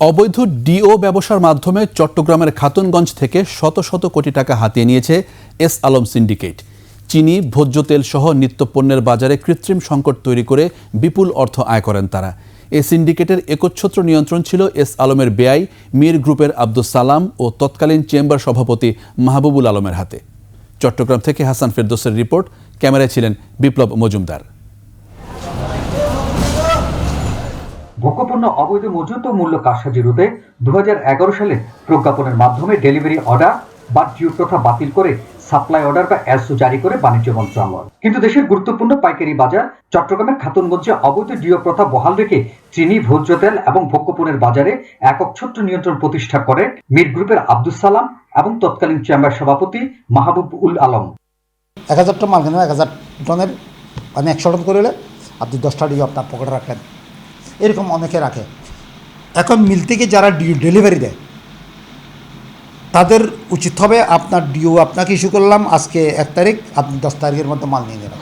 অবৈধ ডিও ব্যবসার মাধ্যমে চট্টগ্রামের খাতুনগঞ্জ থেকে শত শত কোটি টাকা হাতিয়ে নিয়েছে এস আলম সিন্ডিকেট। চিনি, ভোজ্য তেল সহ নিত্যপণ্যের বাজারে কৃত্রিম সংকট তৈরি করে বিপুল অর্থ আয় করেন তারা। এ সিন্ডিকেটের একচ্ছত্র নিয়ন্ত্রণ ছিল এস আলমের বেআই, মীর গ্রুপের আব্দুস সালাম ও তৎকালীন চেম্বার সভাপতি মাহবুবুল আলমের হাতে। চট্টগ্রাম থেকে হাসান ফেরদোসের রিপোর্ট, ক্যামেরায় ছিলেন বিপ্লব মজুমদার। ভোগ্যপণ্য অবৈধ মজুত ও মূল্য কারসাজি দুহাজার এগারো সালে প্রজ্ঞাপনের মাধ্যমে ডেলিভারি অর্ডার বা ডিউ প্রথা বাতিল করে সাপ্লাই অর্ডার বা এসও জারি করে বাণিজ্য মন্ত্রণালয়। কিন্তু দেশের গুরুত্বপূর্ণ পাইকারি বাজার চট্টগ্রামের খাতুনগঞ্জে অবৈধ ডিও প্রথা বহাল রেখে চিনি, ভোজ্য তেল এবং ভোগ্যপণ্যের বাজারে একক ছোট্ট নিয়ন্ত্রণ প্রতিষ্ঠা করে মির গ্রুপের আব্দুস সালাম এবং তৎকালীন চেম্বার সভাপতি মাহবুব উল আলম। এক হাজার টন মাল এক হাজার টনের মানে একশো টন করে আপনি দশটা ডিও আপনার পকেটে রাখলেন এরকম অনেকে রাখে। এখন মিল থেকে যারা ডিও ডেলিভারি দেয় তাদের উচিত হবে আপনার ডিও আপনাকে ইস্যু করলাম আজকে এক তারিখ আপনি দশ তারিখের মধ্যে মাল নিয়ে নেবেন।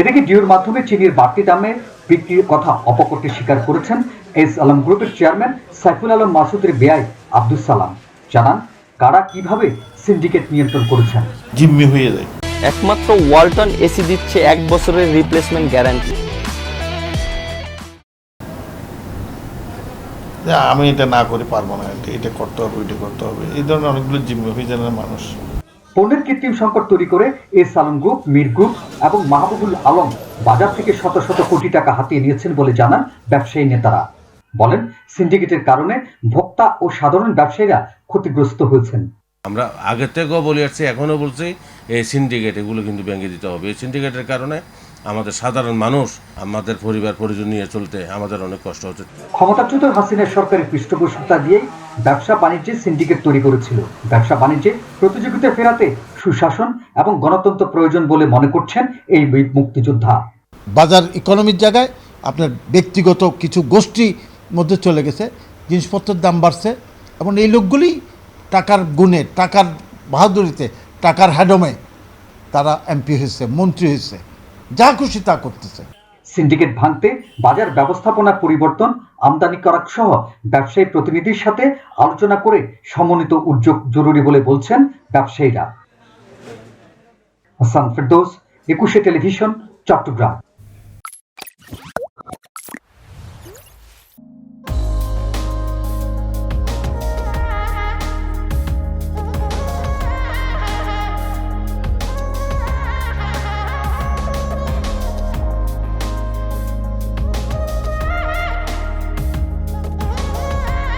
এদিকে ডিওর মাধ্যমে চিনির বাড়তি দামে বিক্রির কথা অপকর্ষে স্বীকার করেছেন এস আলম গ্রুপের চেয়ারম্যান সাইফুল আলম মাসুদের বেআই আব্দুস সালাম। জানান কারা কীভাবে সিন্ডিকেট নিয়ন্ত্রণ করেছেন? জিম্মি হয়ে যায়। একমাত্র ওয়ালটন এসি দিচ্ছে এক বছরের রিপ্লেসমেন্ট গ্যারান্টি যে আমি এটা না করে পারব না এটা- এটা করতে হবে ওইটা করতে হবে। এই ধরনের অনেকগুলো জিম্মি হয়ে যায় মানুষ। পণ্যের কৃত্রিম সংকট তৈরি করে S Alam Group Mir Group এবং মাহবুবুল আলম বাজার থেকে শত শত কোটি টাকা হাতিয়ে নিয়েছেন বলে জানান ব্যবসায়ী নেতারা। বলেন সিন্ডিকেটের কারণে ভোক্তা ও সাধারণ ব্যবসায়ীরা ক্ষতিগ্রস্ত হয়েছেন। আমরা আগের থেকেও বলে আসছি এখনও বলছি এই সিন্ডিকেট এগুলো কিন্তু ব্যাংকে দিতে হবে। এই সিন্ডিকেটের কারণে আমাদের সাধারণ মানুষ আমাদের পরিবার পরিজন নিয়ে চলতে আমাদের অনেক কষ্ট হচ্ছে। ক্ষমতাচ্যুত হাসিনের সরকারের পৃষ্ঠপোষকতা দিয়েই ব্যবসা বাণিজ্যে সিন্ডিকেট তৈরি করেছিল। ব্যবসা বাণিজ্যে প্রতিযোগিতা ফেরাতে সুশাসন এবং গণতন্ত্র প্রয়োজন বলে মনে করছেন এই মুক্তিযোদ্ধা। বাজার ইকোনমির জায়গায় আপনার ব্যক্তিগত কিছু গোষ্ঠী মধ্যে চলে গেছে জিনিসপত্রের দাম বাড়ছে এবং এই লোকগুলি টাকার গুণে টাকার বাহাদুরিতে টাকার হ্যাডমে তারা এমপি হয়েছে মন্ত্রী হয়েছে। খুশি তা করতেছে। সিন্ডিকেট ভাঙতে, বাজার ব্যবস্থাপনা পরিবর্তন, আমদানি করা সহ ব্যবসায়ী প্রতিনিধির সাথে আলোচনা করে সমন্বিত উদ্যোগ জরুরি বলে বলছেন ব্যবসায়ীরা। হাসান ফেরদৌস, একুশে টেলিভিশন, চট্টগ্রাম।